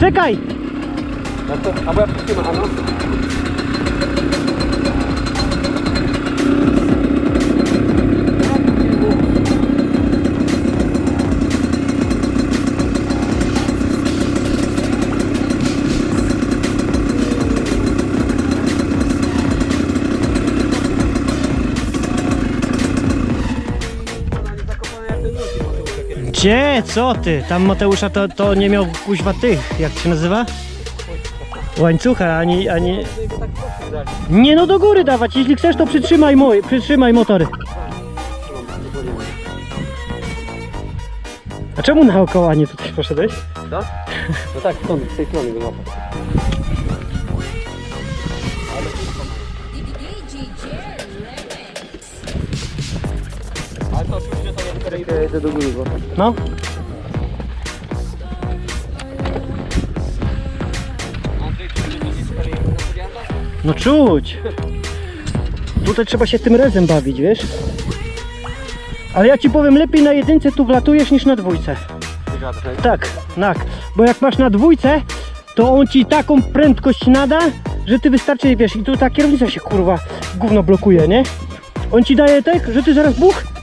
Czekaj! No to, albo ja przytrzymam, a no. Gdzie? Co ty? Tam Mateusza to, to nie miał kuźwa tych, jak się nazywa? Łańcucha, ani, ani... Nie no do góry dawać, jeśli chcesz to przytrzymaj mój, przytrzymaj motor. A czemu naokoło, a nie tutaj poszedłeś? Co? No tak, stąd, z tej strony. Ale to jedę do góry złapać. No. No czuć. Tutaj trzeba się tym rezem bawić, wiesz? Ale ja ci powiem, lepiej na jedynce tu wlatujesz niż na dwójce. Tak, tak. Bo jak masz na dwójce, to on ci taką prędkość nada, że ty wystarczy, wiesz, i tu ta kierownica się kurwa gówno blokuje, nie? On ci daje tak, że ty zaraz buch